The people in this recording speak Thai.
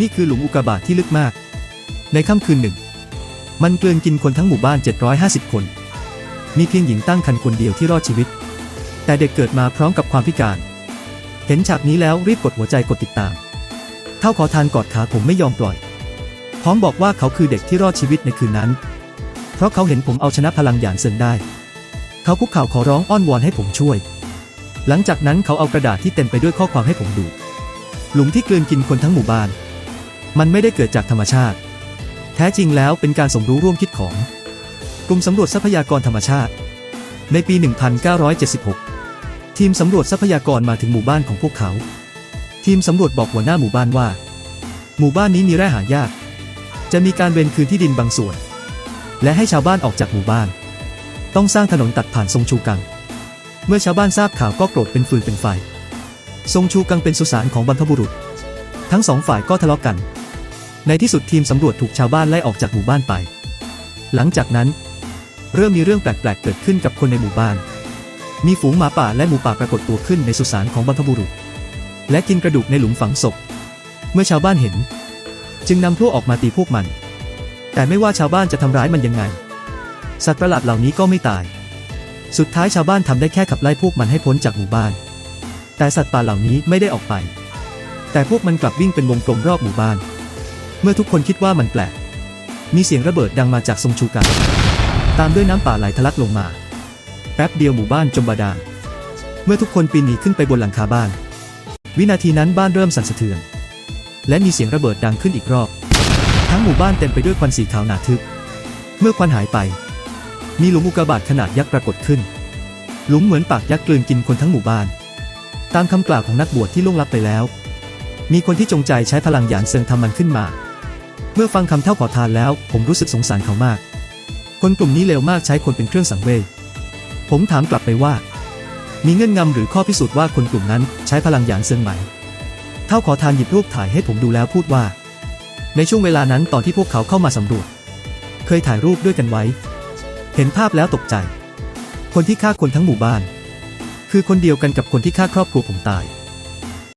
นี่คือหลุมอุกกาบาตที่ลึกมาก ในค่ำคืนหนึ่ง มันเกลือนกินคนทั้งหมู่บ้าน 750 คน มีเพียงหญิงตั้งครรภ์คนเดียวที่รอดชีวิต แต่เด็กเกิดมาพร้อมกับความพิการ เห็นฉากนี้แล้วรีบกดหัวใจกดติดตาม เท่าขอทานกอดขาผมไม่ยอมปล่อย พร้อมบอกว่าเขาคือเด็กที่รอดชีวิตในคืนนั้น เพราะเขาเห็นผมเอาชนะพลังหยานเซิงได้ เขาคุกเข่าขอร้องอ้อนวอนให้ผมช่วย หลังจากนั้นเขาเอากระดาษที่เต็มไปด้วยข้อความให้ผมดู หลุมที่เกลือนกินคนทั้งหมู่บ้าน มันไม่ได้เกิดจากธรรมชาติ แท้จริงแล้วเป็นการสมรู้ร่วมคิดของ กลุ่มสำรวจทรัพยากรธรรมชาติ ในปี 1976 ทีมสำรวจทรัพยากรมาถึงหมู่บ้านของพวกเขา ทีมสำรวจบอกหัวหน้าหมู่บ้านว่า หมู่บ้านนี้มีแร่หายาก จะมีการเวนคืนที่ดินบางส่วน และให้ชาวบ้านออกจากหมู่บ้าน ต้องสร้างถนนตัดผ่านทรงชูกัง เมื่อชาวบ้านทราบข่าวก็โกรธเป็นฟืนเป็นไฟทรงชูกังเป็นสุสานของบรรพบุรุษ ทั้งสองฝ่ายก็ทะเลาะกัน ในที่สุดทีมสำรวจถูกชาวบ้านไล่ออกจากหมู่บ้านไป หลังจากนั้น เริ่มมีเรื่องแปลกๆ เกิดขึ้นกับคนในหมู่บ้าน มีฝูงหมาป่าและหมูป่าปรากฏตัวขึ้นในสุสานของบรรพบุรุษ และกินกระดูกในหลุมฝังศพ เมื่อชาวบ้านเห็น จึงนำพวกออกมาตีพวกมัน แต่ไม่ว่าชาวบ้านจะทำร้ายมันยังไง สัตว์ประหลาดเหล่านี้ก็ไม่ตาย สุดท้ายชาวบ้านทำได้แค่ขับไล่พวกมันให้พ้นจากหมู่บ้าน แต่สัตว์ป่าเหล่านี้ไม่ได้ออกไป แต่พวกมันกลับวิ่งเป็นวงกลมรอบหมู่บ้าน เมื่อทุกคนคิดว่ามันแปลก มีเสียงระเบิดดังมาจากทรงชูกันตามด้วยน้ำป่าไหลทะลักลงมา แป๊บเดียวหมู่บ้านจมบาดาล เมื่อทุกคนปีนหนีขึ้นไปบนหลังคาบ้าน วินาทีนั้นบ้านเริ่มสั่นสะเทือน และมีเสียงระเบิดดังขึ้นอีกรอบ ทั้งหมู่บ้านเต็มไปด้วยควันสีขาวหนาทึบ เมื่อควันหายไป มีหลุมอุกกาบาตขนาดยักษ์ปรากฏขึ้น หลุมเหมือนปากยักษ์กลืนกินคนทั้งหมู่บ้าน ตามคำกล่าวของนักบวชที่ล่วงลับไปแล้ว มีคนที่จงใจใช้พลังหยานเซิงทำมันขึ้นมา เมื่อฟังคำเท่าขอทานแล้ว ผมรู้สึกสงสารเขามาก คนกลุ่มนี้เลวมากใช้คนเป็นเครื่องสังเวยผมถามกลับไปว่า มีเงื่อนงำหรือข้อพิสูจน์ว่าคนกลุ่มนั้นใช้พลังหยานเซิงไหมเท่าขอทานหยิบรูปถ่ายให้ผมดูแล้วพูดว่า ในช่วงเวลานั้นตอนที่พวกเขาเข้ามาสำรวจ เคยถ่ายรูปด้วยกันไว้ เห็นภาพแล้วตกใจ คนที่ฆ่าคนทั้งหมู่บ้าน คือคนเดียวกันกับคนที่ฆ่าครอบครัวผมตาย